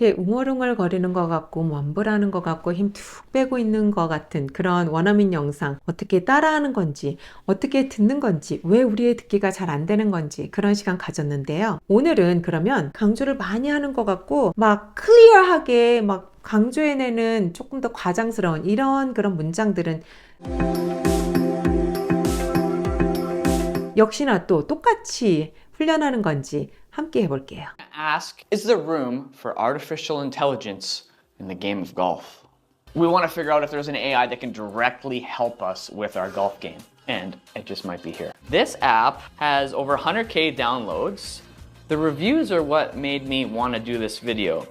이렇게 웅얼웅얼 거리는 것 같고 몸부라는 것 같고 힘 툭 빼고 있는 것 같은 그런 원어민 영상 어떻게 따라하는 건지 어떻게 듣는 건지 왜 우리의 듣기가 잘 안 되는 건지 그런 시간 가졌는데요. 오늘은 그러면 강조를 많이 하는 것 같고 막 클리어하게 막 강조해내는 조금 더 과장스러운 이런 그런 문장들은 역시나 또 똑같이 훈련하는 건지 함께 해볼게요. ask Is there room for artificial intelligence in the game of golf? We want to figure out if there's an AI that can directly help us with our golf game. And it just might be here. This app has over 100k downloads. The reviews are what made me want to do this video.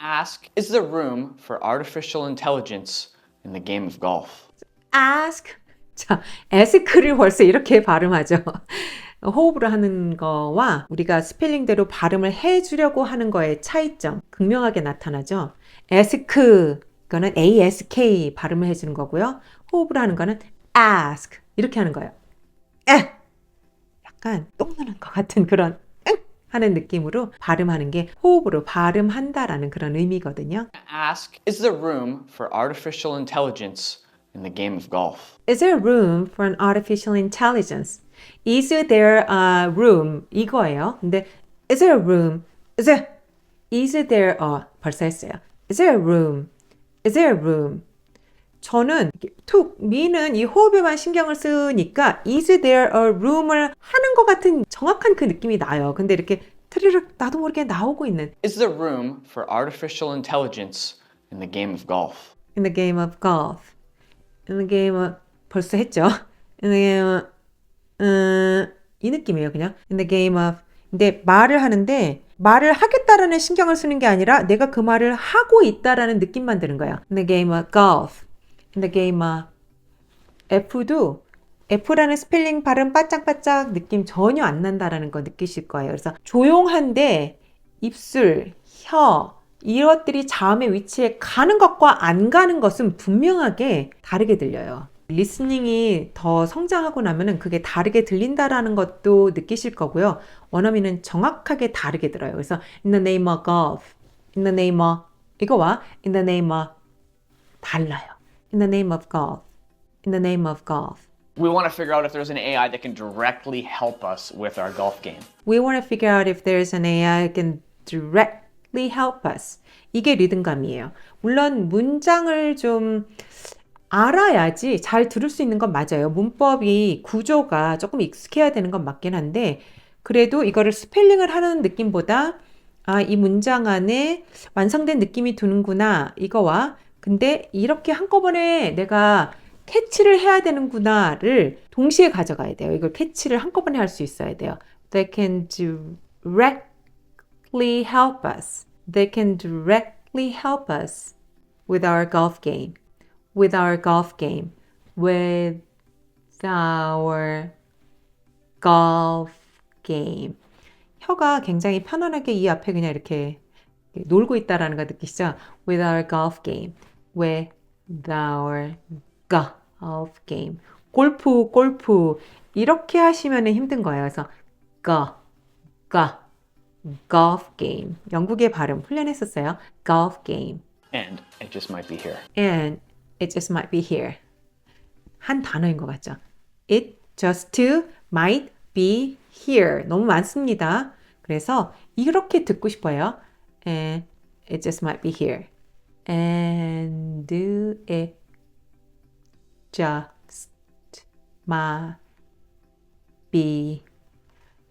Ask Is there room for artificial intelligence in the game of golf? ask. 자, ask를 벌써 이렇게 발음하죠. 호흡으로 하는 거와 우리가 스펠링대로 발음을 해주려고 하는 거의 차이점 극명하게 나타나죠. ask 이거는 ask 발음을 해주는 거고요. 호흡으로 하는 거는 ask 이렇게 하는 거예요. 에 약간 똥 누는 것 같은 그런 응 하는 느낌으로 발음하는 게 호흡으로 발음한다라는 그런 의미거든요. Ask Is there room for artificial intelligence in the game of golf? Is there room for an artificial intelligence? Is there a room? 이거예요. 근데 is there room? Is there is there a 벌써 했어요. Is there room? Is there room? 저는 툭 미는 이 호흡에만 신경을 쓰니까 is there a room을 하는 것 같은 정확한 그 느낌이 나요. 근데 이렇게 트르륵 나도 모르게 나오고 있는 Is there room for artificial intelligence in the game of golf? in the game of golf. in the game of 벌써 했죠. in the game of 음, 이 느낌이에요, 그냥. in the game of 근데 말을 하는데 말을 하겠다라는 신경을 쓰는 게 아니라 내가 그 말을 하고 있다라는 느낌만 드는 거예요. in the game of golf. in the game of F도 F라는 스펠링 발음 바짝바짝 느낌 전혀 안 난다라는 거 느끼실 거예요. 그래서 조용한데 입술, 혀 이것들이 자음의 위치에 가는 것과 안 가는 것은 분명하게 다르게 들려요. 리스닝이 더 성장하고 나면은 그게 다르게 들린다라는 것도 느끼실 거고요. 원어민은 정확하게 다르게 들어요. 그래서 in the name of golf, in the name of 이거와 in the name of 달라요. in the name of golf, in the name of golf. We want to figure out if there's an AI that can directly help us with our golf game. We want to figure out if there's an AI that can directly help us. 이게 리듬감이에요. 물론 문장을 좀 알아야지 잘 들을 수 있는 건 맞아요. 문법이 구조가 조금 익숙해야 되는 건 맞긴 한데 그래도 이거를 스펠링을 하는 느낌보다 아, 이 문장 안에 완성된 느낌이 드는구나. 이거와 근데 이렇게 한꺼번에 내가 캐치를 해야 되는구나를 동시에 가져가야 돼요. 이걸 캐치를 한꺼번에 할 수 있어야 돼요. They can directly help us. They can directly help us with our golf game. With our golf game. With our golf game. 혀가 굉장히 편안하게 이 앞에 그냥 이렇게 놀고 있다라는 거 느끼시죠? With our golf game. With our golf game. 골프, 골프. 이렇게 하시면 힘든 거예요. 그래서 go, go, golf game. 영국의 발음 훈련했었어요. golf game. And it just might be here. And it just might be here. 한 단어인 것 같죠? It just might be here. 너무 많습니다. 그래서 이렇게 듣고 싶어요. And it just might be here. And it just might be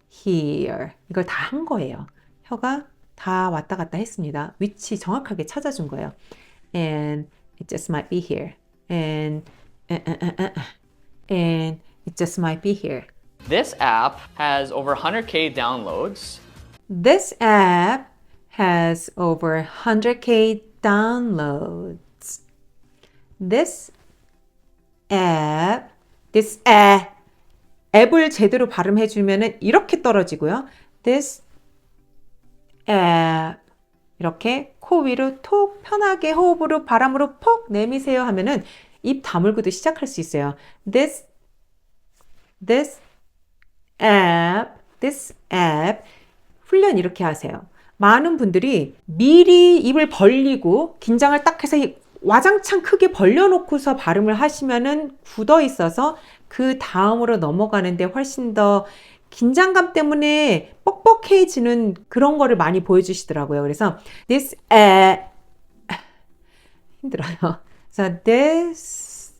here. 이걸 다 한 거예요. 혀가 다 왔다 갔다 했습니다. 위치 정확하게 찾아준 거예요. And it just might be here. And uh, uh, uh, uh, and it just might be here. This app has over 100k downloads. This app has over 100k downloads. This app, this app, 앱을 제대로 발음해 주면은 이렇게 떨어지고요. This app 이렇게 코 위로 톡 편하게 호흡으로 바람으로 폭 내미세요 하면은 입 다물고도 시작할 수 있어요. This this app, this app 훈련 이렇게 하세요. 많은 분들이 미리 입을 벌리고 긴장을 딱 해서 이 와장창 크게 벌려놓고서 발음을 하시면은 굳어 있어서 그 다음으로 넘어가는데 훨씬 더 긴장감 때문에 뻑뻑해지는 그런 거를 많이 보여주시더라고요. 그래서 this 에 힘들어요. 그래서 this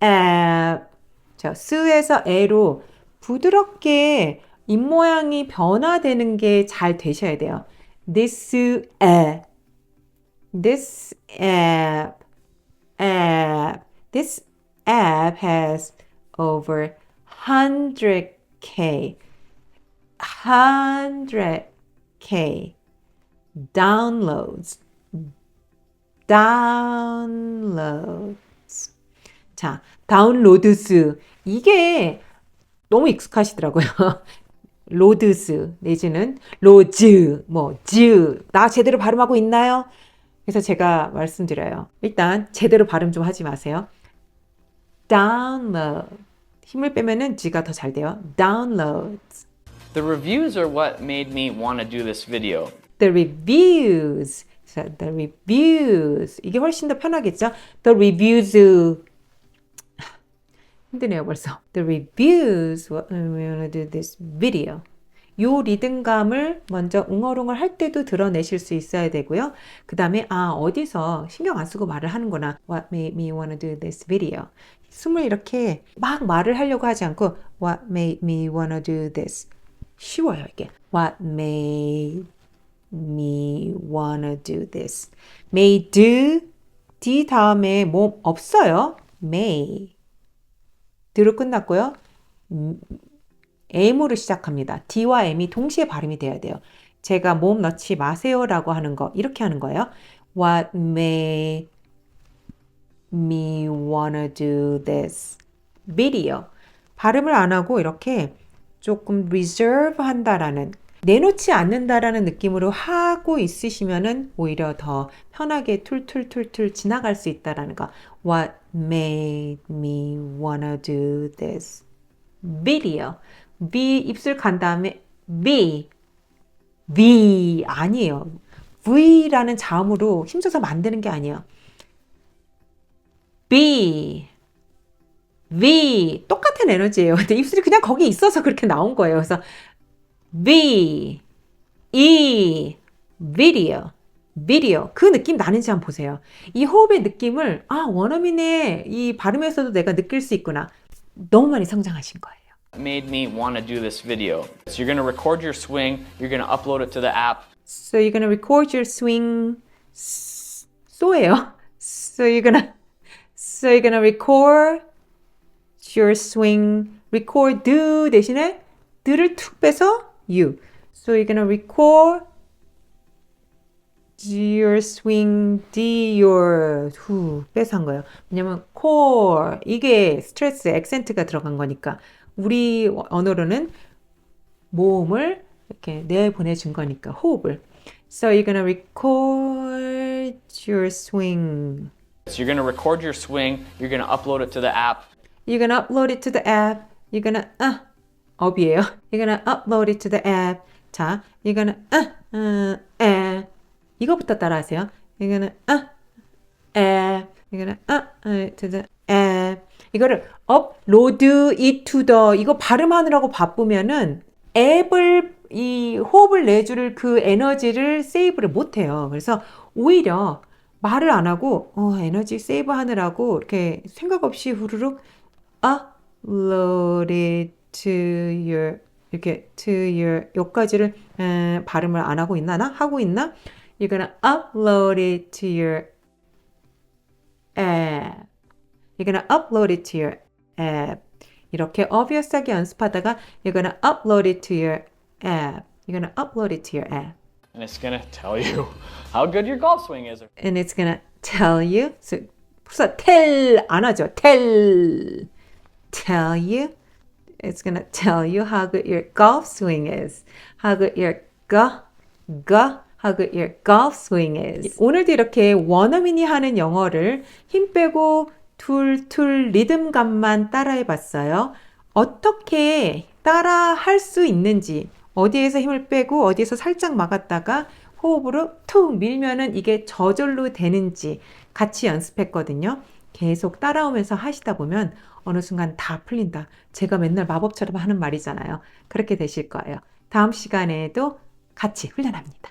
에 자, 스에서 에로 부드럽게 입 모양이 변화되는 게 잘 되셔야 돼요. This app, this app, app, this app has over 100k, 100k downloads, downloads. 자, 다운로드스. 이게 너무 익숙하시더라고요. 로드스 내지는 로즈, 뭐, 즈. 나 제대로 발음하고 있나요? 그래서 제가 말씀드려요. 일단 제대로 발음 좀 하지 마세요. download. 힘을 빼면은 G가 더 잘 돼요. downloads. The reviews are what made me want to do this video. The reviews. 자, the reviews. 이게 훨씬 더 편하겠죠? The reviews. 힘드네요, 벌써. The reviews. What we wanna do this video. 요 리듬감을 먼저 웅얼웅얼 할 때도 드러내실 수 있어야 되고요. 그 다음에, 아, 어디서 신경 안 쓰고 말을 하는구나. What made me wanna do this video. 숨을 이렇게 막 말을 하려고 하지 않고, What made me wanna do this. 쉬워요, 이게. What made me wanna do this. made, d 다음에 뭐 없어요. may. 드로 끝났고요. 음, M으로 시작합니다. D와 M이 동시에 발음이 돼야 돼요. 제가 몸 넣지 마세요라고 하는 거 이렇게 하는 거예요. What made me wanna do this video? 발음을 안 하고 이렇게 조금 reserve 한다라는 내놓지 않는다라는 느낌으로 하고 있으시면은 오히려 더 편하게 툴툴툴툴 지나갈 수 있다라는 거. What made me wanna do this video? V 입술 간 다음에 V V 아니에요. V라는 자음으로 힘줘서 만드는 게 아니에요. B V 똑같은 에너지예요. 근데 입술이 그냥 거기 있어서 그렇게 나온 거예요. 그래서 V E video video 그 느낌 나는지 한번 보세요. 이 호흡의 느낌을 아 원어민의 이 발음에서도 내가 느낄 수 있구나. 너무 많이 성장하신 거예요. Made me want to do this video. So you're going to record your swing, you're going to upload it to the app, So you're gonna record your swing. 쏘예요. So you're gonna so you're gonna record your swing. record do 대신에 드를 툭 빼서 you. So you're gonna record your swing, d your 후 빼서 한 거예요. 왜냐면 core 이게 스트레스 액센트가 들어간 거니까 우리 언어로는 모음을 이렇게 내보내준 거니까 호흡을. So you're gonna record your swing. So you're to record your swing, you're to upload it to the app, You're gonna upload it to the app. You're gonna uh 업이에요. You're gonna upload it to the app. 자, you're gonna uh uh uh 이거부터 따라하세요. You're gonna uh app. You're gonna uh, uh to the app. 이거를 upload it to the 이거 발음하느라고 바쁘면은 앱을 이 호흡을 내줄 그 에너지를 세이브를 못 해요. 그래서 오히려 말을 안 하고 어, 에너지 세이브 하느라고 이렇게 생각 없이 후루룩 upload it to your 이렇게 to your 여기까지를 에, 발음을 안 하고 있나 나 하고 있나? Gonna upload it to your app. Gonna upload it to your app. 이렇게 obvious하게 연습하다가 gonna upload it to your app. Gonna upload it to your app. And it's to tell you how good your golf swing is. and it's gonna tell you. So, 벌써 tell 안 하죠. tell, tell you. It's gonna tell you how good your golf swing is. How good your go, go, how good your golf swing is. 오늘도 이렇게 원어민이 하는 영어를 힘 빼고 툴툴 리듬감만 따라해 봤어요. 어떻게 따라 할 수 있는지 어디에서 힘을 빼고 어디에서 살짝 막았다가 호흡으로 툭 밀면은 이게 저절로 되는지 같이 연습했거든요. 계속 따라오면서 하시다 보면 어느 순간 다 풀린다. 제가 맨날 마법처럼 하는 말이잖아요. 그렇게 되실 거예요. 다음 시간에도 같이 훈련합니다.